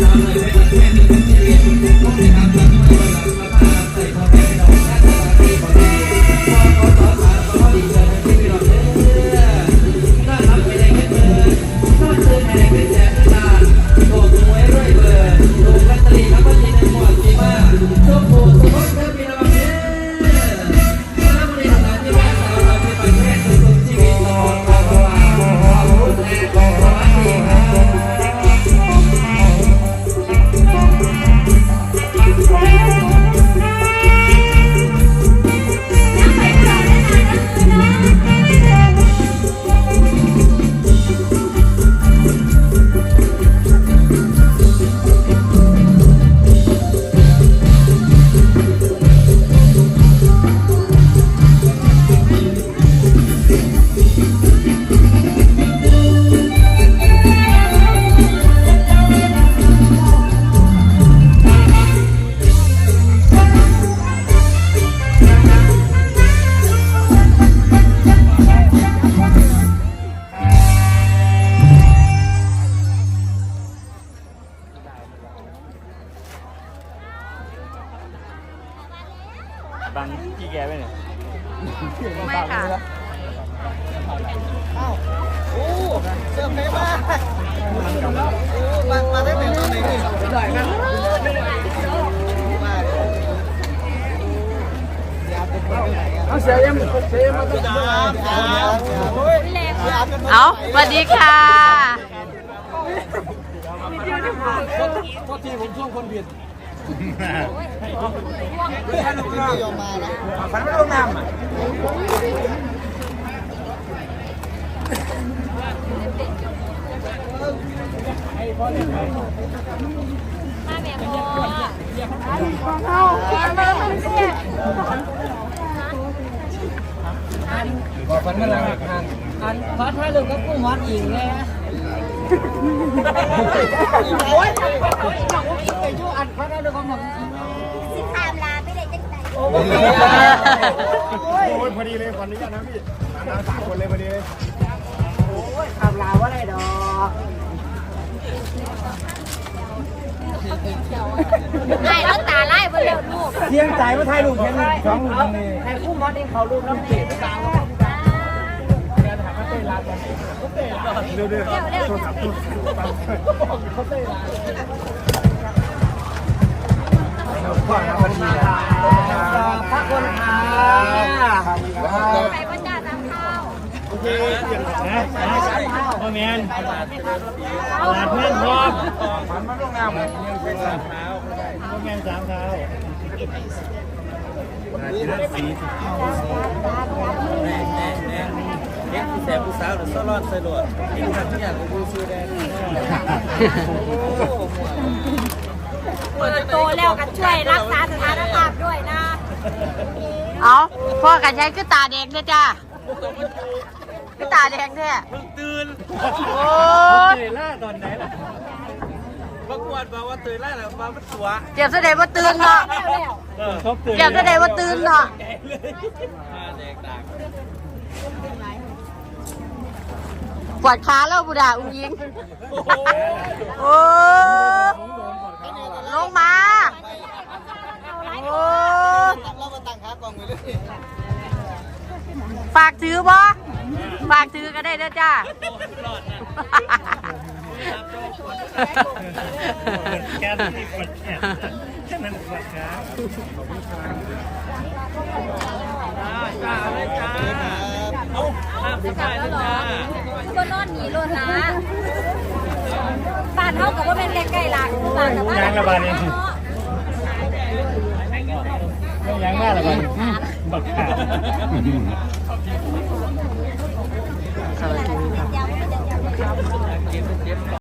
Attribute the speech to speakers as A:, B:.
A: Yeah. เอาเสียยังเสียมาตั้าน
B: โอ้ยเอาส
C: วัสดีค่ะ
B: โทษทีผมช่วงคนผิดไม่ยอมมานะฝันไม่ลงน้ำอะ
C: มาแม่พอ
B: บ อกฝันไม่ลงน้ำอันขอถ่ายรูปกับกุ้งฮอตอีกเลยโอ้ยไอ้ชูอันขอถ่ายรูปกับหมด
D: สิตามลาไม่ได้จังใจ
B: โอ้ย
E: พอดีเลยขออนุญาตนะพี่มาสามคนเลยพอดีเลย
B: ทำลาวอะไรดอก
C: ไอ้แล้วตาไล่ไปเร็วลูก
B: เที่ยงใจว่าถ่ายรูปแค่สองรูปนี่ให้กุ้งฮอตเองเขารูปน้ำเกลือ ตาม
E: เดี๋ยวเดี๋ยว
C: เร็วเร็ว
B: พระคนขา
C: ไปบรรดาตามข้าว
E: โอเคเปลี่ยนนะพ่อแมนตลาเพื่อนพร้อมฝันมาลงน้ำยังเป็นสามเท้าพ่อแมนสามเท้า
A: แน่แน่แน่ เอ็กซ์แสบผู้สาวหรือสลอดใส่หลวดกินทำทุกอย่างกูซื้อได้
C: เปิดโตแล้วกันช่วยรักษาสถานภาพด้วยนะ
F: เอาพ่อกันใช้คือตาแดงเด้อจ้าคือตาแดงแท้
A: เพิ่งตื่น
F: โอ้ย
E: เวลาตอนไหนล่ะ
A: ประกวดบอกว่าตื่นแล้วแล้วมาเป็นตัว
F: เจ็บแสดงว่าตื่นเนาะ
E: เออครบตื่น
F: เจ็บแสดงว่าตื่นเนาะ
A: มาแดกดัก
F: ปวดขาแล้วบุดาอุ้งยิง โอ้ลงมา โอ้
A: เรามาตั้งขากองไว้เลย
F: ฝากถือบ่ฝากถือก็ได้เด้อจ้า
E: แกนที่ปวดแขนแค่นั้นปวดขา
A: จ้าเลยจ้าเอา ห้ามสุดท้ายเลยจ้า
C: คือว่านอนหนีโลดนะบ้านเฮากับว่าเป็นใกล้ๆหลักบ้านกับบ้าน
E: ยางระบาดเองไม่ยางมากระบาดบักขา
F: สวัสดีครับ
A: เจ็บเจ็บ